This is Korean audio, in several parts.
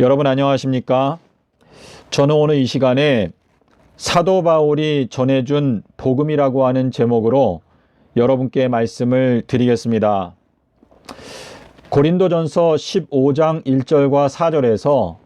여러분 안녕하십니까? 저는 오늘 이 시간에 사도 바울이 전해준 복음이라고 하는 제목으로 여러분께 말씀을 드리겠습니다. 고린도전서 15장 1절과 4절에서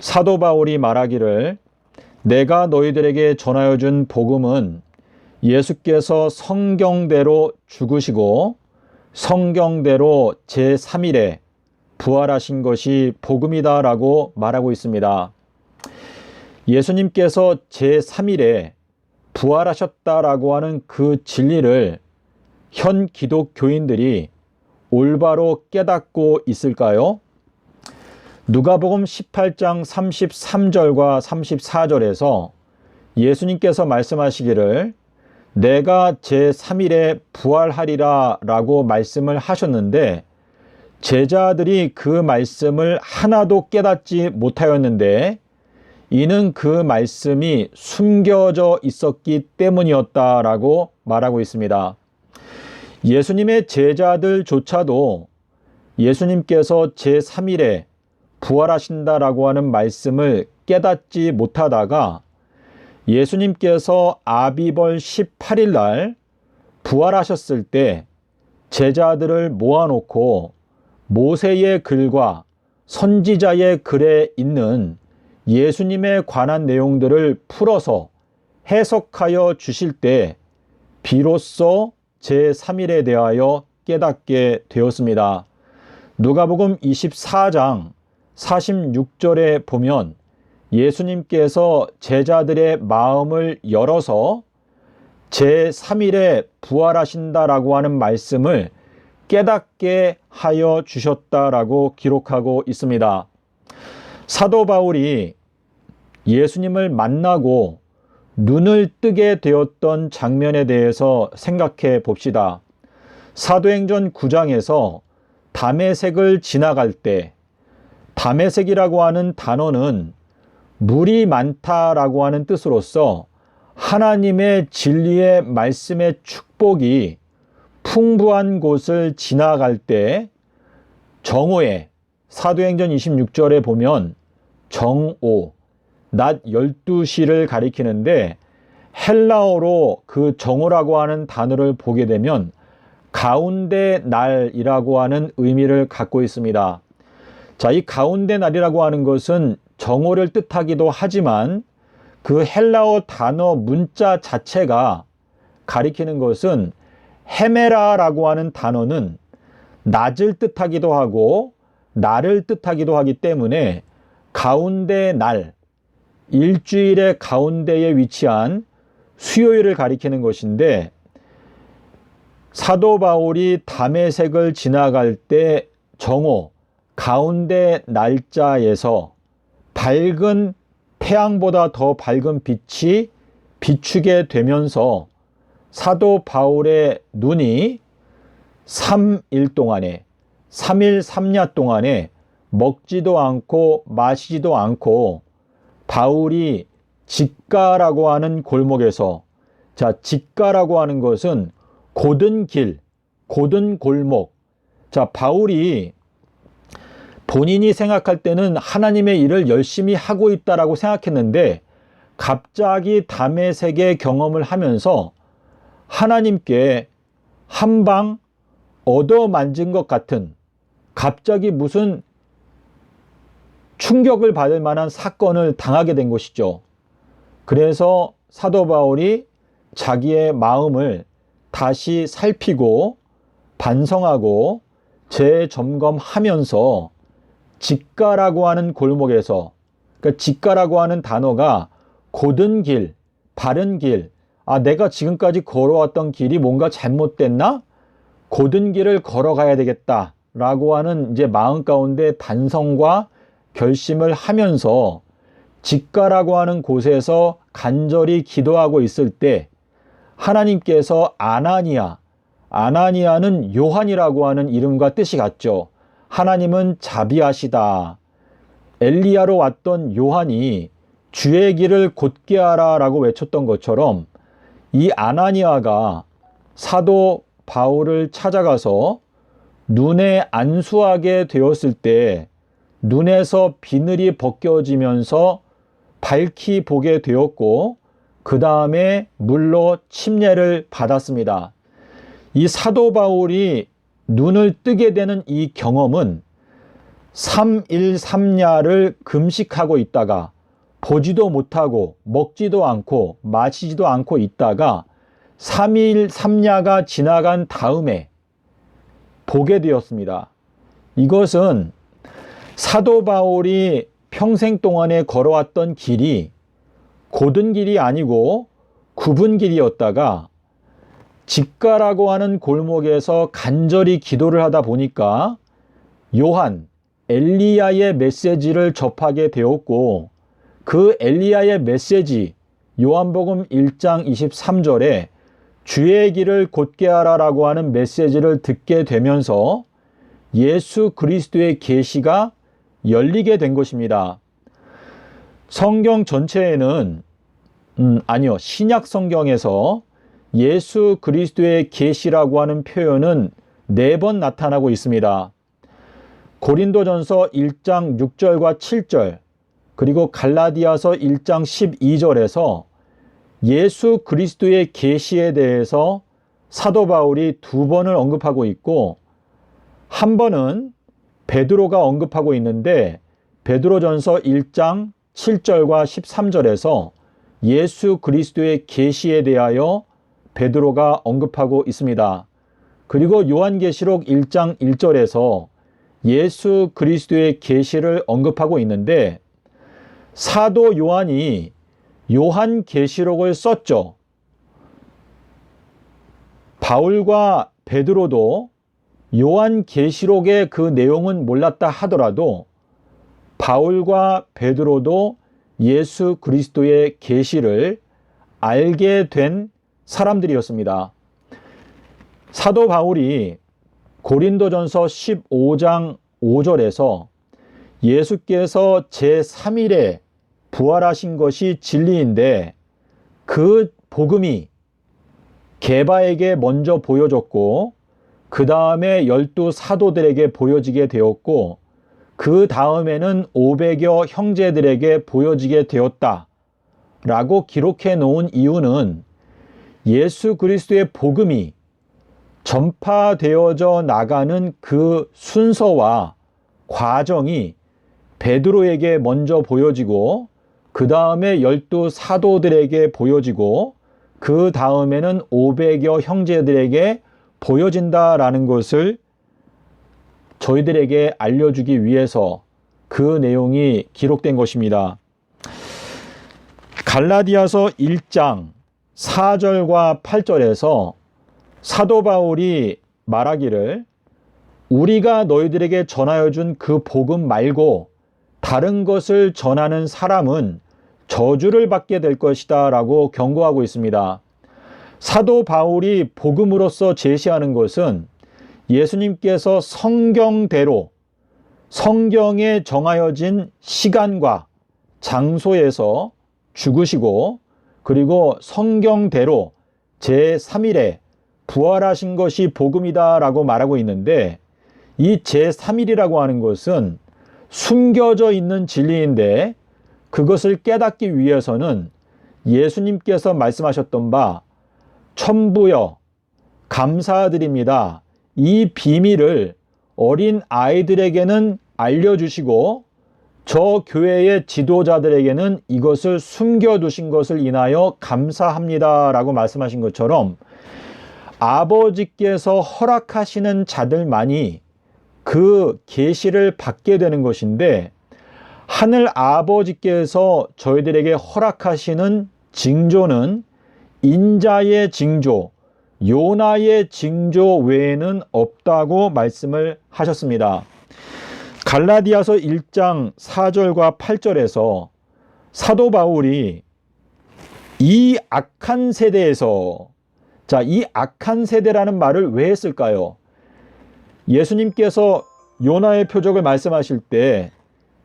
사도 바울이 말하기를 내가 너희들에게 전하여 준 복음은 예수께서 성경대로 죽으시고 성경대로 제3일에 부활하신 것이 복음이다라고 말하고 있습니다. 예수님께서 제3일에 부활하셨다라고 하는 그 진리를 현 기독교인들이 올바로 깨닫고 있을까요? 누가복음 18장 33절과 34절에서 예수님께서 말씀하시기를 내가 제3일에 부활하리라 라고 말씀을 하셨는데 제자들이 그 말씀을 하나도 깨닫지 못하였는데 이는 그 말씀이 숨겨져 있었기 때문이었다라고 말하고 있습니다. 예수님의 제자들조차도 예수님께서 제3일에 부활하신다라고 하는 말씀을 깨닫지 못하다가 예수님께서 아비벌 18일 날 부활하셨을 때 제자들을 모아놓고 모세의 글과 선지자의 글에 있는 예수님에 관한 내용들을 풀어서 해석하여 주실 때 비로소 제3일에 대하여 깨닫게 되었습니다. 누가복음 24장 46절에 보면 예수님께서 제자들의 마음을 열어서 제3일에 부활하신다라고 하는 말씀을 깨닫게 하여 주셨다라고 기록하고 있습니다. 사도 바울이 예수님을 만나고 눈을 뜨게 되었던 장면에 대해서 생각해 봅시다. 사도행전 9장에서 담에색을 지나갈 때 담에색이라고 하는 단어는 물이 많다라고 하는 뜻으로서 하나님의 진리의 말씀의 축복이 풍부한 곳을 지나갈 때 정오에 사도행전 26절에 보면 정오 낮 12시를 가리키는데 헬라어로 그 정오라고 하는 단어를 보게 되면 가운데 날이라고 하는 의미를 갖고 있습니다. 자, 이 가운데 날이라고 하는 것은 정오를 뜻하기도 하지만 그 헬라어 단어 문자 자체가 가리키는 것은 헤메라라고 하는 단어는 낮을 뜻하기도 하고 날을 뜻하기도 하기 때문에 가운데 날, 일주일의 가운데에 위치한 수요일을 가리키는 것인데 사도 바울이 담의색을 지나갈 때 정오, 가운데 날짜에서 밝은 태양보다 더 밝은 빛이 비추게 되면서 사도 바울의 눈이 3일 동안에 3일 3야 동안에 먹지도 않고 마시지도 않고 바울이 직가라고 하는 골목에서 자 직가라고 하는 것은 고든 길, 고든 골목. 자 바울이 본인이 생각할 때는 하나님의 일을 열심히 하고 있다라고 생각했는데 갑자기 담의 세계 경험을 하면서 하나님께 한방 얻어 만진 것 같은 갑자기 무슨 충격을 받을 만한 사건을 당하게 된 것이죠. 그래서 사도 바울이 자기의 마음을 다시 살피고 반성하고 재점검하면서 직가라고 하는 골목에서 그러니까 직가라고 하는 단어가 고든 길, 바른 길, 아, 내가 지금까지 걸어왔던 길이 뭔가 잘못됐나? 고든 길을 걸어가야 되겠다. 라고 하는 이제 마음 가운데 반성과 결심을 하면서 직가라고 하는 곳에서 간절히 기도하고 있을 때 하나님께서 아나니아, 아나니아는 요한이라고 하는 이름과 뜻이 같죠. 하나님은 자비하시다. 엘리야로 왔던 요한이 주의 길을 곧게 하라 라고 외쳤던 것처럼 이 아나니아가 사도 바울을 찾아가서 눈에 안수하게 되었을 때 눈에서 비늘이 벗겨지면서 밝히 보게 되었고 그 다음에 물로 침례를 받았습니다. 이 사도 바울이 눈을 뜨게 되는 이 경험은 3일 3야를 금식하고 있다가 보지도 못하고 먹지도 않고 마시지도 않고 있다가 3일 3야가 지나간 다음에 보게 되었습니다. 이것은 사도 바울이 평생 동안에 걸어왔던 길이 고든 길이 아니고 굽은 길이었다가 직가라고 하는 골목에서 간절히 기도를 하다 보니까 요한, 엘리야의 메시지를 접하게 되었고 그 엘리야의 메시지 요한복음 1장 23절에 주의 길을 곧게 하라라고 하는 메시지를 듣게 되면서 예수 그리스도의 계시가 열리게 된 것입니다. 성경 전체에는 음, 아니요 신약 성경에서 예수 그리스도의 계시라고 하는 표현은 네 번 나타나고 있습니다. 고린도전서 1장 6절과 7절 그리고 갈라디아서 1장 12절에서 예수 그리스도의 계시에 대해서 사도 바울이 두 번을 언급하고 있고 한 번은 베드로가 언급하고 있는데 베드로전서 1장 7절과 13절에서 예수 그리스도의 계시에 대하여 베드로가 언급하고 있습니다. 그리고 요한계시록 1장 1절에서 예수 그리스도의 계시를 언급하고 있는데 사도 요한이 요한 계시록을 썼죠. 바울과 베드로도 요한 계시록의 그 내용은 몰랐다 하더라도 바울과 베드로도 예수 그리스도의 계시를 알게 된 사람들이었습니다. 사도 바울이 고린도전서 15장 5절에서 예수께서 제3일에 부활하신 것이 진리인데 그 복음이 개바에게 먼저 보여졌고 그 다음에 열두 사도들에게 보여지게 되었고 그 다음에는 500여 형제들에게 보여지게 되었다. 라고 기록해 놓은 이유는 예수 그리스도의 복음이 전파되어져 나가는 그 순서와 과정이 베드로에게 먼저 보여지고 그 다음에 열두 사도들에게 보여지고 그 다음에는 500여 형제들에게 보여진다라는 것을 저희들에게 알려주기 위해서 그 내용이 기록된 것입니다. 갈라디아서 1장 4절과 8절에서 사도 바울이 말하기를 우리가 너희들에게 전하여 준 그 복음 말고 다른 것을 전하는 사람은 저주를 받게 될 것이다 라고 경고하고 있습니다. 사도 바울이 복음으로서 제시하는 것은 예수님께서 성경대로 성경에 정하여진 시간과 장소에서 죽으시고 그리고 성경대로 제3일에 부활하신 것이 복음이다 라고 말하고 있는데 이 제3일이라고 하는 것은 숨겨져 있는 진리인데 그것을 깨닫기 위해서는 예수님께서 말씀하셨던 바 천부여 감사드립니다. 이 비밀을 어린 아이들에게는 알려주시고 저 교회의 지도자들에게는 이것을 숨겨두신 것을 인하여 감사합니다. 라고 말씀하신 것처럼 아버지께서 허락하시는 자들만이 그 계시를 받게 되는 것인데 하늘 아버지께서 저희들에게 허락하시는 징조는 인자의 징조, 요나의 징조 외에는 없다고 말씀을 하셨습니다. 갈라디아서 1장 4절과 8절에서 사도 바울이 이 악한 세대에서 자, 이 악한 세대라는 말을 왜 했을까요? 예수님께서 요나의 표적을 말씀하실 때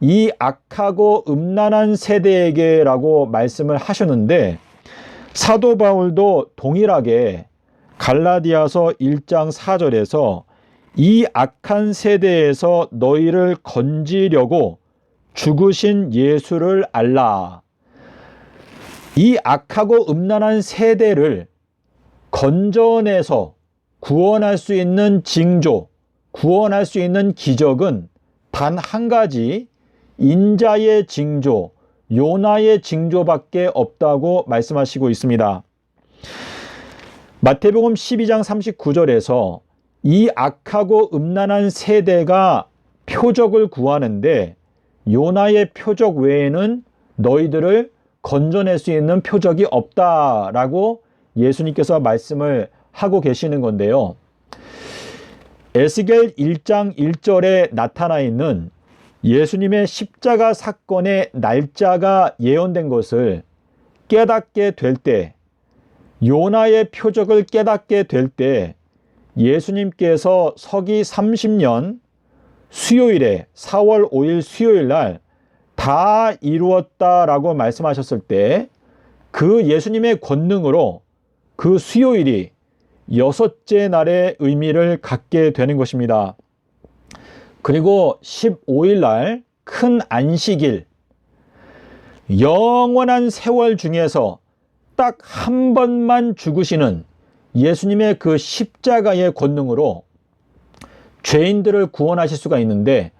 이 악하고 음란한 세대에게라고 말씀을 하셨는데 사도 바울도 동일하게 갈라디아서 1장 4절에서 이 악한 세대에서 너희를 건지려고 죽으신 예수를 알라. 이 악하고 음란한 세대를 건져내서 구원할 수 있는 징조, 구원할 수 있는 기적은 단 한 가지 인자의 징조, 요나의 징조밖에 없다고 말씀하시고 있습니다. 마태복음 12장 39절에서 이 악하고 음란한 세대가 표적을 구하는데 요나의 표적 외에는 너희들을 건져낼 수 있는 표적이 없다라고 예수님께서 말씀을 하고 계시는 건데요. 에스겔 1장 1절에 나타나 있는 예수님의 십자가 사건의 날짜가 예언된 것을 깨닫게 될 때, 요나의 표적을 깨닫게 될 때, 예수님께서 서기 30년 수요일에 4월 5일 수요일 날 다 이루었다라고 말씀하셨을 때 그 예수님의 권능으로 그 수요일이 여섯째 날의 의미를 갖게 되는 것입니다. 그리고 15일 날 큰 안식일, 영원한 세월 중에서 딱 한 번만 죽으시는 예수님의 그 십자가의 권능으로 죄인들을 구원하실 수가 있는데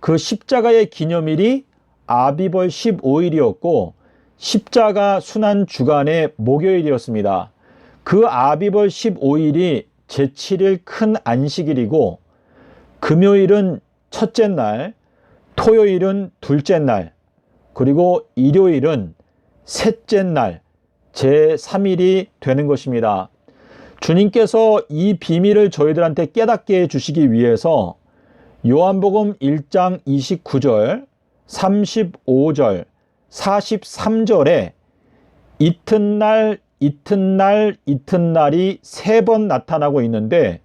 그 십자가의 기념일이 아비벌 15일이었고 십자가 순환 주간의 목요일이었습니다. 그 아비벌 15일이 제7일 큰 안식일이고 금요일은 첫째 날, 토요일은 둘째 날, 그리고 일요일은 셋째 날, 제3일이 되는 것입니다. 주님께서 이 비밀을 저희들한테 깨닫게 해 주시기 위해서 요한복음 1장 29절, 35절, 43절에 이튿날, 이튿날, 이튿날이 세 번 나타나고 있는데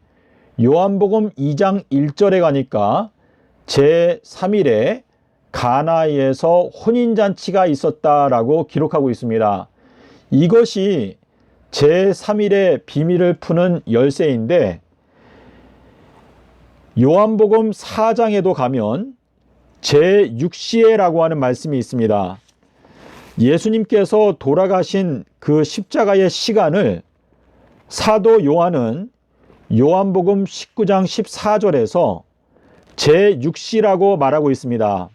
요한복음 2장 1절에 가니까 제3일에 가나에서 혼인잔치가 있었다라고 기록하고 있습니다. 이것이 제3일의 비밀을 푸는 열쇠인데 요한복음 4장에도 가면 제6시에라고 하는 말씀이 있습니다. 예수님께서 돌아가신 그 십자가의 시간을 사도 요한은 요한복음 19장 14절에서 제6시라고 말하고 있습니다.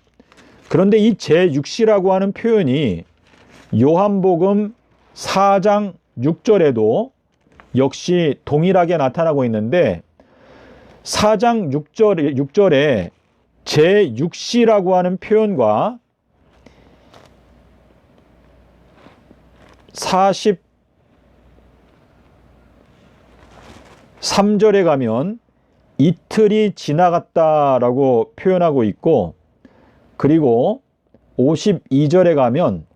그런데 이 제6시라고 하는 표현이 요한복음 4장 6절에도 역시 동일하게 나타나고 있는데 4장 6절, 6절에 제6시라고 하는 표현과 43절에 가면 이틀이 지나갔다라고 표현하고 있고 그리고 52절에 가면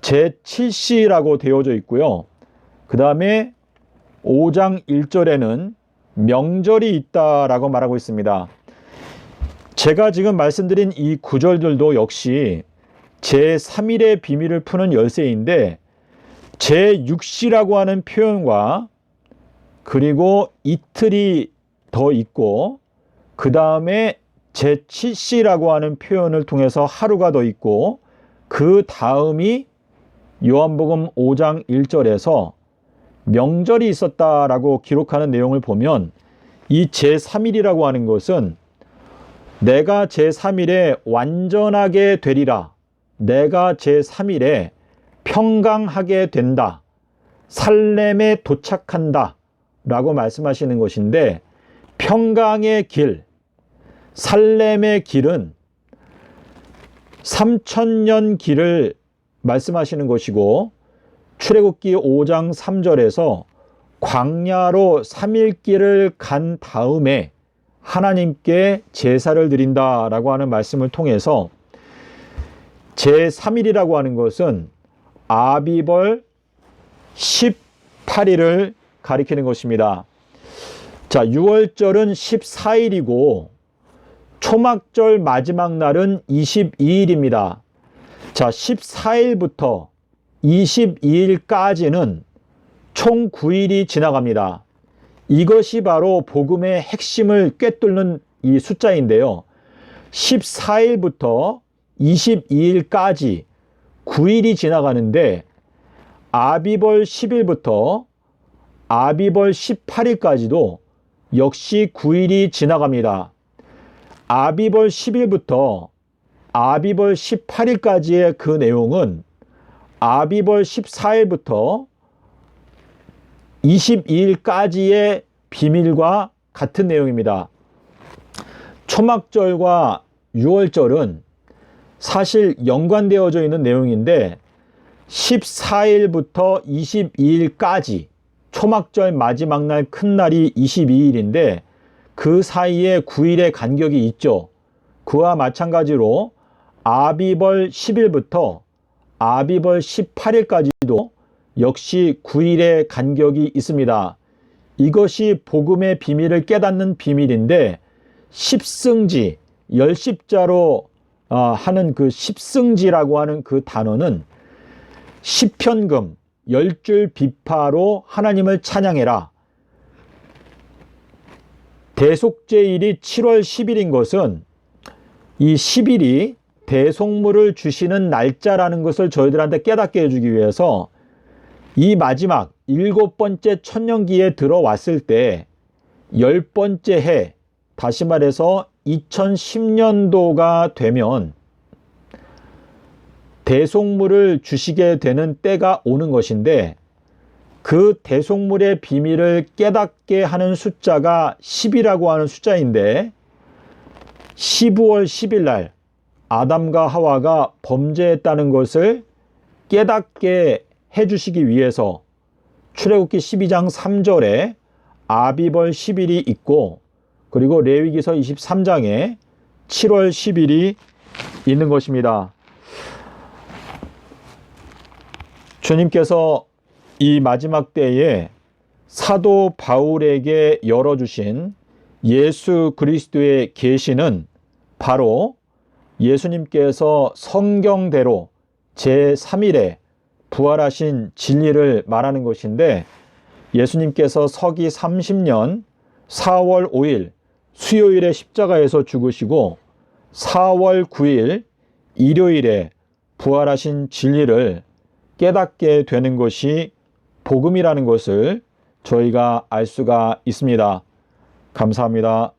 제7시라고 되어져 있고요. 그 다음에 5장 1절에는 명절이 있다라고 말하고 있습니다. 제가 지금 말씀드린 이 구절들도 역시 제3일의 비밀을 푸는 열쇠인데 제6시라고 하는 표현과 그리고 이틀이 더 있고 그 다음에 제7시라고 하는 표현을 통해서 하루가 더 있고 그 다음이 요한복음 5장 1절에서 명절이 있었다라고 기록하는 내용을 보면 이 제3일이라고 하는 것은 내가 제3일에 완전하게 되리라. 내가 제3일에 평강하게 된다. 살렘에 도착한다. 라고 말씀하시는 것인데 평강의 길, 살렘의 길은 3천년 길을 말씀하시는 것이고 출애굽기 5장 3절에서 광야로 3일 길을 간 다음에 하나님께 제사를 드린다라고 하는 말씀을 통해서 제3일이라고 하는 것은 아비벌 18일을 가리키는 것입니다. 자, 6월절은 14일이고 초막절 마지막 날은 22일입니다. 자, 14일부터 22일까지는 총 9일이 지나갑니다. 이것이 바로 복음의 핵심을 꿰뚫는 이 숫자인데요. 14일부터 22일까지 9일이 지나가는데 아비벌 10일부터 아비벌 18일까지도 역시 9일이 지나갑니다. 아비벌 10일부터 아비벌 18일까지의 그 내용은 아비벌 14일부터 22일까지의 비밀과 같은 내용입니다. 초막절과 유월절은 사실 연관되어져 있는 내용인데 14일부터 22일까지 초막절 마지막 날 큰 날이 22일인데 그 사이에 9일의 간격이 있죠. 그와 마찬가지로 아비벌 10일부터 아비벌 18일까지도 역시 9일의 간격이 있습니다. 이것이 복음의 비밀을 깨닫는 비밀인데 십승지, 열십자로 어, 하는 그 십승지라고 하는 그 단어는 시편금, 열 줄 비파로 하나님을 찬양해라. 대속제일이 7월 10일인 것은 이 10일이 대속물을 주시는 날짜라는 것을 저희들한테 깨닫게 해주기 위해서 이 마지막 일곱 번째 천년기에 들어왔을 때 열 번째 해, 다시 말해서 2010년도가 되면 대속물을 주시게 되는 때가 오는 것인데 그 대속물의 비밀을 깨닫게 하는 숫자가 10이라고 하는 숫자인데 12월 10일 날 아담과 하와가 범죄했다는 것을 깨닫게 해주시기 위해서 출애굽기 12장 3절에 아비벌 10일이 있고 그리고 레위기서 23장에 7월 10일이 있는 것입니다. 주님께서 이 마지막 때에 사도 바울에게 열어주신 예수 그리스도의 계시는 바로 예수님께서 성경대로 제3일에 부활하신 진리를 말하는 것인데 예수님께서 서기 30년 4월 5일 수요일에 십자가에서 죽으시고 4월 9일 일요일에 부활하신 진리를 깨닫게 되는 것이 복음이라는 것을 저희가 알 수가 있습니다. 감사합니다.